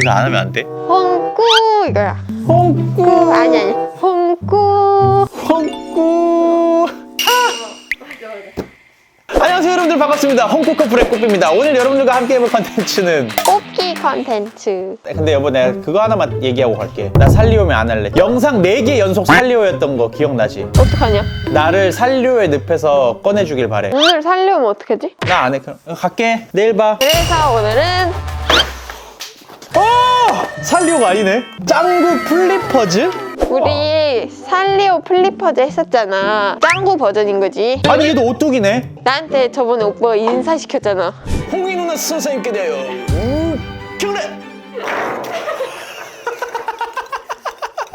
이거 안 하면 안 돼? 홍구 이거야. 홍구 아니 아니. 홍구. 홍구 안녕하세요 여러분들 반갑습니다 홍구 커플의 꼬삐입니다 오늘 여러분들과 함께 해볼 컨텐츠는 뽑기 컨텐츠. 근데 여보 내가 그거 하나만 얘기하고 갈게 나 살리오면 안 할래 영상 4개 연속 살리오였던 거 기억나지? 어떡하냐? 나를 살리오의 늪에서 꺼내주길 바래 오늘 살려면 어떡하지? 나 안 해 그럼 갈게 내일 봐 그래서 오늘은 어! 살리오가 아니네 짱구 플리퍼즈? 우리 살리오 플리퍼즈 했었잖아. 짱구 버전인 거지. 아니 얘도 오뚜기네 나한테 저번에 오빠가 인사시켰잖아. 홍미 누나 선생님께 대하여 음, 경례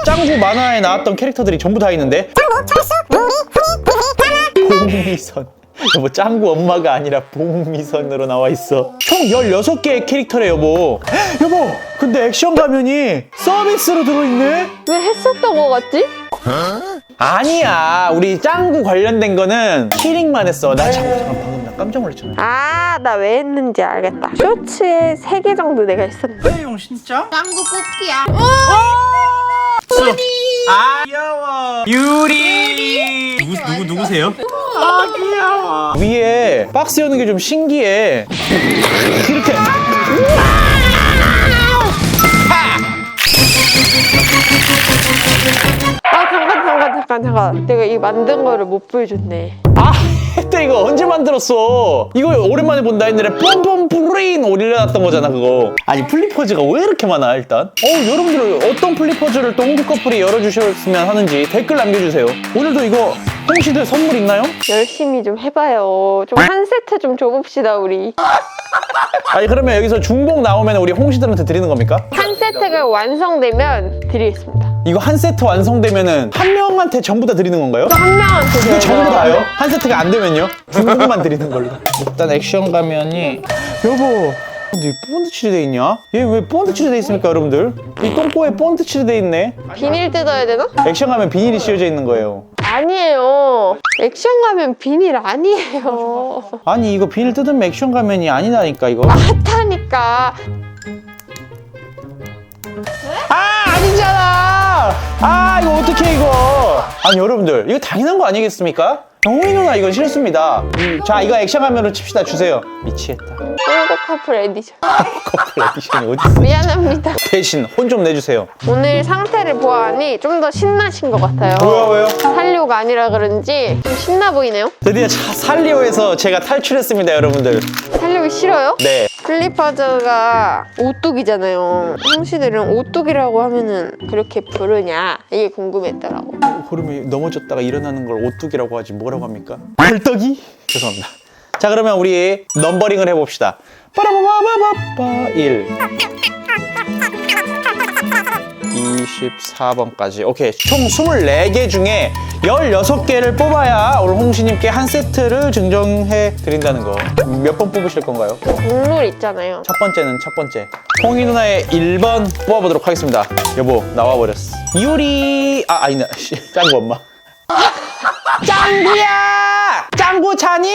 짱구 만화에 나왔던 캐릭터들이 전부 다 있는데 짱구, 철수, 루리, 후리, 봉미선 여보 짱구 엄마가 아니라 봉미선으로 나와 있어. 총 16개의 캐릭터래 여보. 여보 근데 액션 가면이 서비스로 들어있네? 왜 했었던 거 같지? 아니야. 우리 짱구 관련된 거는 키링만 했어. 나 잠깐 잠깐 방금 나 깜짝 놀랐잖아. 아, 나 왜 했는지 알겠다. 쇼츠에 3개 정도 내가 했었는데. 형 진짜? 짱구 뽑기야. 아 귀여워. 유리. 누구 누구 누구세요? 아 귀여워. 위에 박스 여는 게 좀 신기해. 이렇게. 아, 잠깐, 잠깐, 잠깐, 잠깐. 내가 이 만든 거를 못 보여줬네. 아 했다 이거. 언제 만들었어? 이거 오랜만에 본다 했는데 뿜뿜 뿌린 올려놨던 거잖아 그거. 아니 플리퍼즈가 왜 이렇게 많아 일단? 어 여러분들 어떤 플리퍼즈를 또 홍구 커플이 열어주셨으면 하는지 댓글 남겨주세요. 오늘도 이거 홍시들 선물 있나요? 열심히 좀 해봐요. 좀 한 세트 좀 줘봅시다, 우리. 아니 그러면 여기서 중복 나오면 우리 홍시들한테 드리는 겁니까? 한 세트가 완성되면 드리겠습니다. 이거 한 세트 완성되면은 한 명한테 전부 다 드리는 건가요? 또 한 명한테 이거 전부 드려요. 다요? 한 세트가 안 되면요? 중국만 드리는 걸로. 일단 액션 가면이 여보. 근데 이 본드 칠이 있냐? 얘 왜 본드 칠이 돼 있습니까, 여러분들? 이 똥꼬에 본드 칠이 돼 있네. 비닐 뜯어야 되나? 액션 가면 비닐이 씌워져 있는 거예요. 아니에요. 액션 가면 비닐 아니에요. 아니 이거 비닐 뜯으면 액션 가면이 아니다니까 이거. 맞다니까. 아 아니잖아. 아 이거 어떻게 이거? 아니 여러분들 이거 당연한 거 아니겠습니까? 영훈이 누나 이건 싫습니다. 음, 자 이거 액션 가면으로 칩시다 주세요. 미치겠다. 한국 커플 에디션. 커플 에디션이 어디 있어? 미안합니다. 대신 혼 좀 내주세요. 오늘 상태를 보아하니 좀 더 신나신 것 같아요. 왜요 왜요? 살려가 아니라 그런지 좀 신나 보이네요. 드디어 차- 살리오에서 제가 탈출했습니다 여러분들. 살려기 싫어요? 네. 플리퍼즈가 오뚜기잖아요. 형씨들은 오뚜기라고 하면은 그렇게 부르냐 이게 궁금했더라고. 호름이 넘어졌다가 일어나는 걸 오뚜기라고 하지 뭐라 고 합니까? 벌떡이? 죄송합니다. 자 그러면 우리 넘버링을 해봅시다. 빠라바바바바 1 24번까지 오케이 총 24개 중에 16개를 뽑아야 오늘 홍시님께 한 세트를 증정해 드린다는 거 몇 번 뽑으실 건가요? 국룰 있잖아요. 첫 번째는 첫 번째 홍희 누나의 1번 뽑아보도록 하겠습니다 여보 나와버렸어 유리 아 아니네 씨, 짱구 엄마 짱구야 짱구 자니?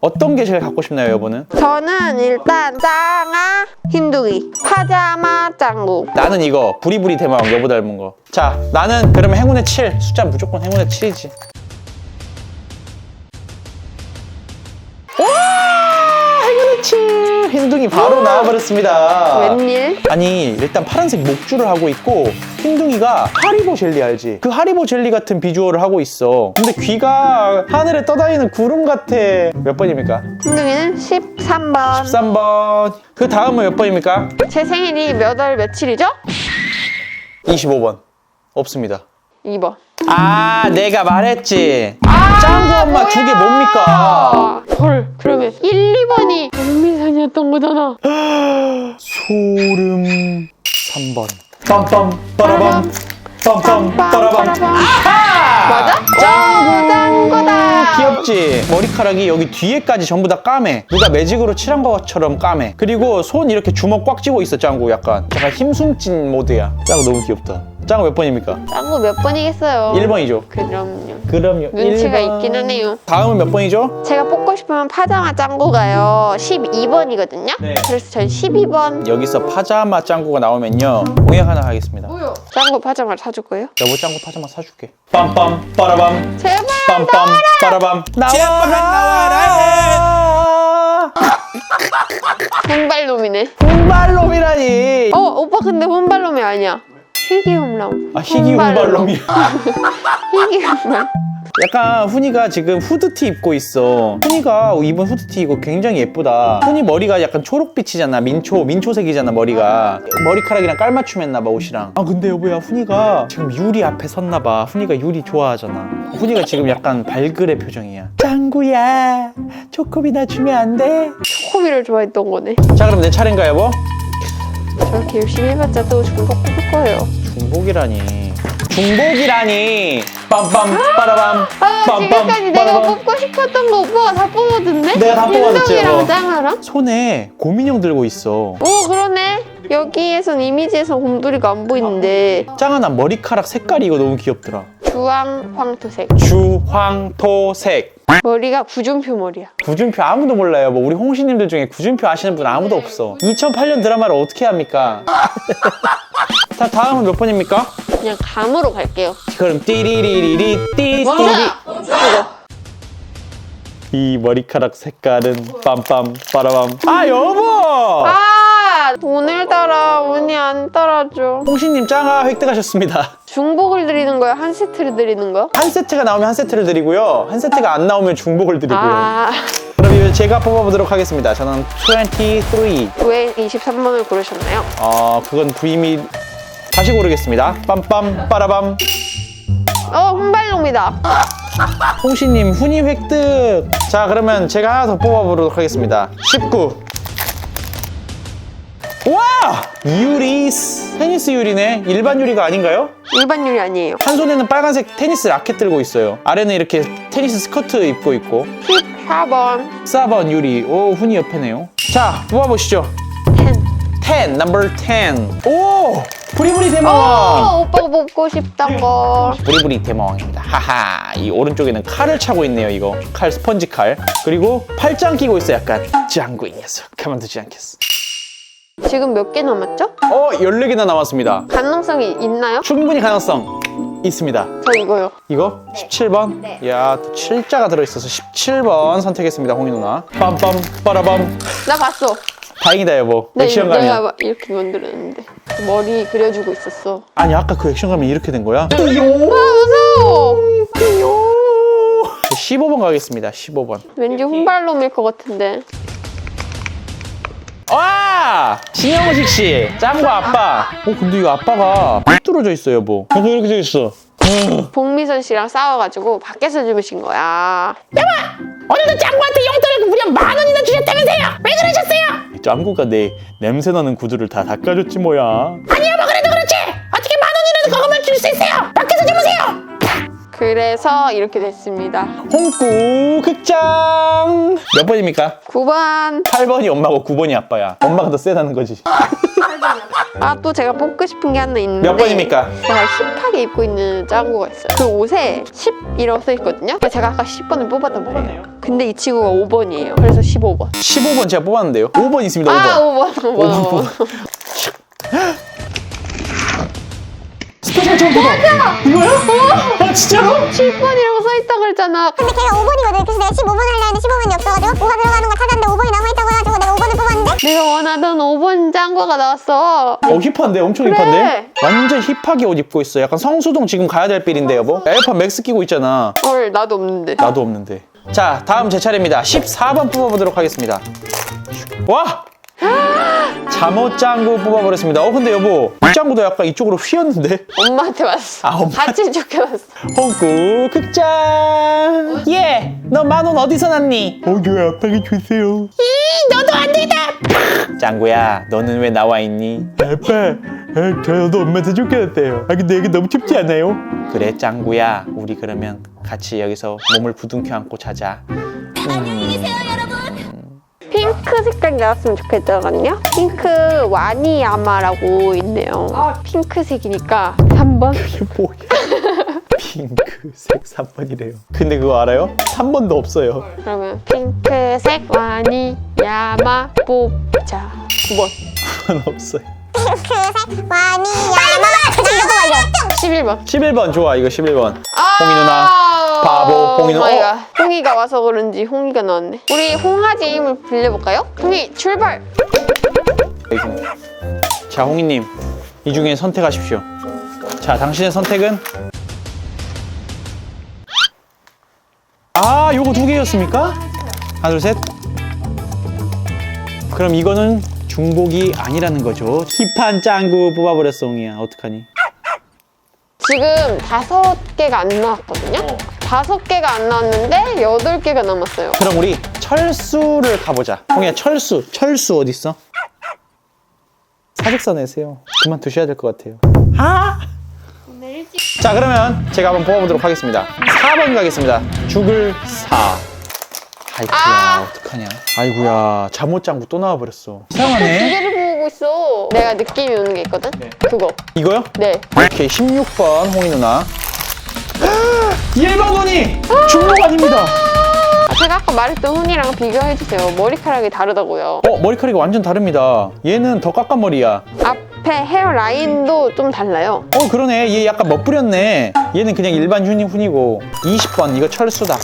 어떤 게 제일 갖고 싶나요 여보는? 저는 일단 짱아 흰둥이 파자마 짱구. 나는 이거 부리부리 대마왕 여보 닮은 거 자 나는 그러면 행운의 7 숫자 무조건 행운의 7이지 와 행운의 7 흰둥이 바로 나와버렸습니다 웬일? 아니 일단 파란색 목줄을 하고 있고 흰둥이가 하리보 젤리 알지? 그 하리보 젤리 같은 비주얼을 하고 있어 근데 귀가 하늘에 떠다니는 구름 같아 몇 번입니까? 흰둥이는 13번. 13번 그 다음은 몇 번입니까? 제 생일이 몇 월 며칠이죠? 25번 없습니다 2번. 아 내가 말했지 짱구 엄마 두 개 뭡니까? 아, 헐. 그러면 1, 2번이 박미선이었던 거잖아. 소름 3번 빰빰 빠라밤 빰빰 빠라밤 맞아? 짱구 짱구다. 귀엽지? 머리카락이 여기 뒤에까지 전부 다 까매 누가 매직으로 칠한 것처럼 까매 그리고 손 이렇게 주먹 꽉 쥐고 있어 짱구 약간 약간 힘숨찐 모드야 짱구 너무 귀엽다 짱구 몇 번입니까? 짱구 몇 번이겠어요? 1번이죠. 그럼요. 그럼요. 눈치가 1번. 있긴 하네요. 다음은 몇 번이죠? 제가 뽑고 싶으면 파자마 짱구가요 12번이거든요. 네. 그래서 전 12번 여기서 파자마 짱구가 나오면요 공약 하나 하겠습니다. 뭐요? 짱구 파자마를 사줄 거예요? 여보 짱구 파자마 사줄게. 빰빰 빠라밤 제발 빰빰 빠라밤 나와라. 혼발놈이네. 훈발놈이라니. 어 오빠 근데 혼발놈이 아니야. 희귀 홈람. 아 희귀 훈발놈이야. 희귀 홈람. 약간 훈이가 지금 후드티 입고 있어. 훈이가 입은 후드티 이거 굉장히 예쁘다. 훈이 머리가 약간 초록빛이잖아. 민초, 민초색이잖아, 머리가. 머리카락이랑 깔맞춤 했나 봐, 옷이랑. 아, 근데 여보야, 훈이가 지금 유리 앞에 섰나 봐. 훈이가 유리 좋아하잖아. 훈이가 지금 약간 발그레 표정이야. 짱구야, 초코비 나 주면 안 돼? 코비를 좋아했던 거네. 자, 그럼 내 차례인가, 여보? 저렇게 열심히 해봤자 또 중복 뽑을 거예요. 중복이라니. 중복이라니. 빰빰, 빠라밤. 아 빰빰, 지금까지 내가 빠라밤. 뽑고 싶었던 거 오빠가 다 뽑아줬네? 내가 다 뽑아줬지, 윤성이랑. 짱아랑? 손에 고민형 들고 있어. 오 그러네. 여기에선 이미지에선 곰돌이가 안 보이는데 짱아나 머리카락 색깔이 이거 너무 귀엽더라. 주황 황토색. 주황토색. 머리가 구준표 머리야. 구준표 아무도 몰라요. 뭐 우리 홍시님들 중에 구준표 아시는 분 아무도 없어. 2008년 드라마를 어떻게 합니까? 자 다음은 몇 번입니까? 그냥 감으로 갈게요. 그럼 띠리리리리 띠띠리. 이 머리카락 색깔은 빰빰 빠라밤 아 여보! 아 오늘따라 운이 안 따라줘. 홍시님 짱아 획득하셨습니다. 중복을 드리는 거야? 한 세트를 드리는 거야? 한 세트가 나오면 한 세트를 드리고요. 한 세트가 안 나오면 중복을 드리고요. 아, 그럼 이제 제가 뽑아보도록 하겠습니다. 저는 23. 왜 23번을 고르셨나요? 어, 그건 부임이 다시 고르겠습니다. 빰빰 빠라밤. 어, 혼발놈이다. 홍시님 훈이 획득. 자, 그러면 제가 하나 더 뽑아보도록 하겠습니다. 19. 와! 유리스. 테니스 유리네. 일반 유리가 아닌가요? 일반 유리 아니에요. 한 손에는 빨간색 테니스 라켓 들고 있어요. 아래는 이렇게 테니스 스커트 입고 있고. 14번. 4번 유리. 오, 훈이 옆에네요. 자, 뽑아보시죠. 10. 10, number 10. 오! 부리부리 대마왕! 어, 오빠가 뽑고 싶던 거. 부리부리 대마왕입니다. 하하. 이 오른쪽에는 칼을 차고 있네요, 이거. 칼, 스펀지 칼. 그리고 팔짱 끼고 있어, 약간. 짱구 이 녀석. 가만두지 않겠어. 지금 몇 개 남았죠? 어, 14개나 남았습니다. 가능성이 있나요? 충분히 가능성 있습니다. 저 이거요. 이거? 17번? 네. 야, 또 7자가 들어있어서 17번 선택했습니다, 홍희 누나. 빰빰, 빠라밤. 나 봤어. 다행이다, 여보. 나 액션 이거 가면. 내가 막 이렇게 만들었는데 머리 그려주고 있었어. 아니, 아까 그 액션 가면 이렇게 된 거야? 아 무서워. 15번 가겠습니다, 15번. 왠지 혼발놈일 것 같은데. 와! 신영식 씨, 짱구 아빠. 어, 근데 이거 아빠가 삐뚤어져 있어요, 여보. 어, 이렇게 돼 있어. 복미선 씨랑 싸워가지고 밖에서 주무신 거야. 오늘도 짱구한테 용돈을 무려 만 원이나 주셨다면서요? 왜 그러셨어요? 짱구가 내 냄새 나는 구두를 다 닦아줬지 뭐야. 아니야 뭐 그래도 그렇지 어떻게 만 원이라도 그거만 줄수 있어요 밖에서 주무세요 그래서 이렇게 됐습니다. 홍구 극장 몇 번입니까? 9번. 8번이 엄마고 9번이 아빠야. 엄마가 더 세다는 거지. 아 또 제가 뽑고 싶은 게 하나 있는데. 몇 번입니까? 제가 힙하게 입고 있는 짱구가 있어요. 그 옷에 10이라고 써 있거든요. 그래서 제가 아까 10번을 뽑았단 말이에요. 근데 이 친구가 5번이에요. 그래서 15번. 15번 제가 뽑았는데요. 5번 있습니다. 5번. 아 5번. 5번. 5번. 스페셜 점프다. 이거야? 아 진짜로? 7번이라고 써 있다 그랬잖아. 근데 걔가 5번이거든. 그래서 내가 15번 하려 했는데 15번이 없어가지고 뭐가 들어가는 걸 찾았는데 5번이 남아있다고 해가지고 내가 5번을 뽑았는데 내가 원하던 5번 짱구가 나왔어. 어 힙한데? 엄청 그래. 힙한데? 완전 힙하게 옷 입고 있어. 약간 성수동 지금 가야 될 빌인데 여보? 에어팟 맥스 끼고 있잖아. 헐 나도 없는데. 나도 없는데. 자, 다음 제 차례입니다. 14번 뽑아보도록 하겠습니다. 와! 잠옷짱구 뽑아버렸습니다. 어, 근데 여보, 이 짱구도 약간 이쪽으로 휘었는데? 엄마한테 왔어. 아, 엄마. 같이 쫓겨났어. 홍구 극장! 예! 너 만 원 어디서 났니? 어, 저 아빠가 주세요. 이 너도 안 되다 짱구야, 너는 왜 나와 있니? 아빠, 아, 저도 엄마한테 쫓겨났대요. 아, 근데 여기 너무 춥지 않아요? 그래, 짱구야. 우리 그러면 같이 여기서 몸을 부둥켜 안고 자자. 핑크 핑크 색깔이 나왔으면 좋겠거든요. 핑크 와니야마라고 있네요. 핑크색이니까 3번. 이게 뭐야? 핑크색 3번이래요. 근데 그거 알아요? 3번도 없어요. 그러면 핑크색 와니야마 뽑자. 9번. 그건 없어요. 이거 완료 11번. 11번 좋아 이거 11번. 아~ 홍이 누나. 바보, 홍이 누나. 어? 홍이가 와서 그런지 홍이가 나왔네. 우리 홍아지 힘을 빌려볼까요? 홍이 출발. 자 홍이님 이 중에 선택하십시오. 자 당신의 선택은 아 요거 두 개였습니까? 하나 둘 셋. 그럼 이거는 중복이 아니라는 거죠. 힙한 짱구 뽑아버렸어 홍이야 어떡하니? 지금 다섯 개가 안 나왔거든요. 다섯 개가 안 나왔는데 여덟 개가 남았어요. 그럼 우리 철수를 가보자. 홍이야 철수 철수 어디 있어? 사직서 내세요. 그만 두셔야 될 것 같아요. 아! 자 그러면 제가 한번 뽑아보도록 하겠습니다. 4번 가겠습니다. 죽을 사. 아이쿠야 아! 어떡하냐. 아이구야 잠옷 장구 또 나와버렸어. 두 이상하네. 개를 보고 있어. 내가 느낌이 오는 게 있거든. 그거. 이거요? 네. 오케이 16번 홍이 누나. 1번 honey 중복 아닙니다. 제가 아까 말했던 훈이랑 비교해 주세요. 머리카락이 다르다고요. 어 머리카락이 완전 다릅니다. 얘는 더 깎아 머리야. 앞에 헤어 라인도 좀 달라요. 어 그러네 얘 약간 멋부렸네 얘는 그냥 일반 휴니 훈이고 20번 이거 철수다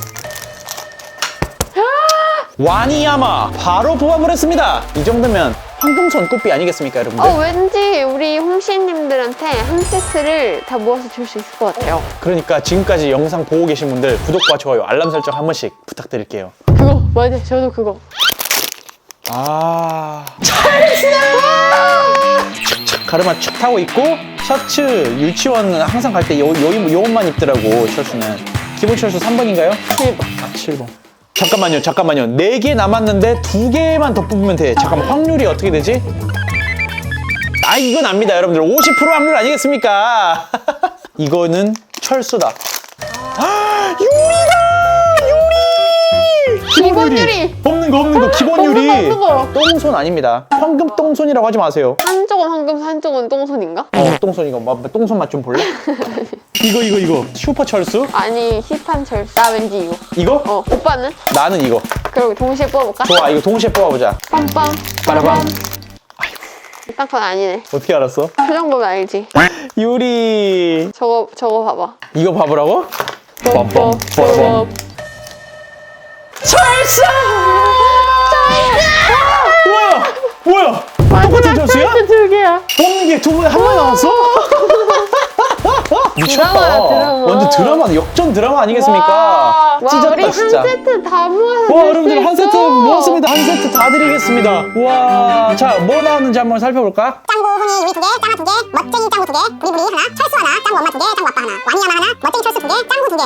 와니야마 바로 뽑아버렸습니다 이 정도면 황금손 꽃비 아니겠습니까 여러분들 어, 왠지 우리 홍시님들한테 한 세트를 다 모아서 줄 수 있을 것 같아요. 그러니까 지금까지 영상 보고 계신 분들 구독과 좋아요 알람 설정 한 번씩 부탁드릴게요 그거, 맞아요. 저도 그거. 아 착착 가르마 축 타고 있고 셔츠 유치원 항상 갈 때 요, 요, 요 옷만 입더라고 철수는 기본 철수 3번인가요? 7번. 아, 7번. 잠깐만요, 잠깐만요. 4개 남았는데 2개만 더 뽑으면 돼. 잠깐 확률이 어떻게 되지? 아, 이건 압니다, 여러분들. 50% 확률 아니겠습니까? 이거는 철수다. 아, 유리다! 유리! 기본 유리! 없는 거, 없는 거, 기본 없는 유리. 거, 없는 거. 똥손 아닙니다. 황금 똥손이라고 하지 마세요. 한 쪽은 황금손, 한쪽은 똥손인가? 어, 똥손 이거. 뭐, 똥손 맛 좀 볼래? 이거, 이거, 이거. 슈퍼 철수? 아니, 힙한 철. 나 왠지 이거. 이거? 어, 오빠는? 나는 이거. 그리고 동시에 뽑아볼까? 좋아, 이거 동시에 뽑아보자. 빰빰. 빠라밤. 일단 그건 아니네. 어떻게 알았어? 표정 보면 알지. 유리 저거, 저거 봐봐. 이거 봐보라고? 뻔뻔. 뻔뻔. 철수! 두 개야. 뽑는 게 두 번에 한번 나왔어? 미쳤다. 드라마야, 드라마. 완전 드라마, 역전 드라마 아니겠습니까? 와, 찢었다, 우리 진짜. 한 세트 다 모아서 와, 여러분들 한 세트. 모았습니다. 한 세트 다 드리겠습니다. 와, 자, 뭐 나왔는지 한번 살펴볼까? 짱구 훈이 유리 두 개 짱아 두 개 멋쟁이 짱구 두 개 부리부리 하나 철수 하나 짱구 엄마 두 개 짱구 아빠 하나 와니야마 하나 멋쟁이 철수 두 개 짱구 두 개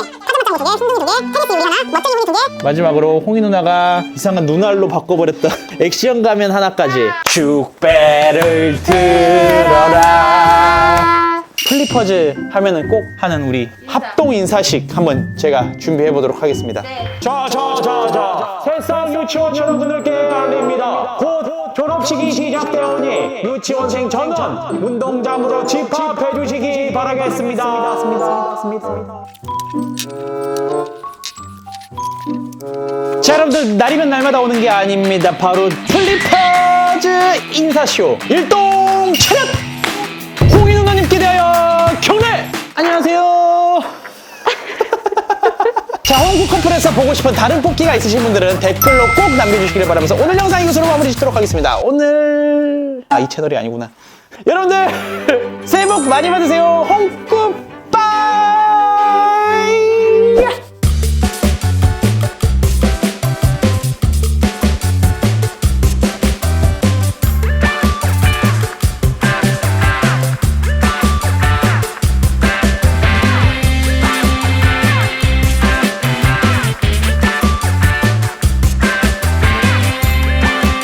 두개 흰둥이 두개 테니스 유리 하나 멋쟁이 훈이 두개 마지막으로 홍이 누나가 이상한 눈알로 바꿔버렸다 액션 가면 하나까지. 축배를 들어라. 아, 플리퍼즈 하면은 꼭 하는 우리 합동 인사식 한번 제가 준비해 보도록 하겠습니다. 자자자자 세상 유치원 여러분들께 알립니다. 곧 졸업식이 시작되오니 유치원생 전원 운동장으로 집합해 주시기 바라겠습니다 자 여러분들 날이면 날마다 오는 게 아닙니다. 바로 플리퍼즈 인사쇼. 일동 차렷 홍희 누나님께 대하여 경례! 안녕하세요. 자 홍구 커플에서 보고 싶은 다른 뽑기가 있으신 분들은 댓글로 꼭 남겨주시기를 바라면서 오늘 영상 이것으로 마무리 짓도록 하겠습니다. 오늘 아 이 채널이 아니구나. 여러분들 새해 복 많이 받으세요. 홍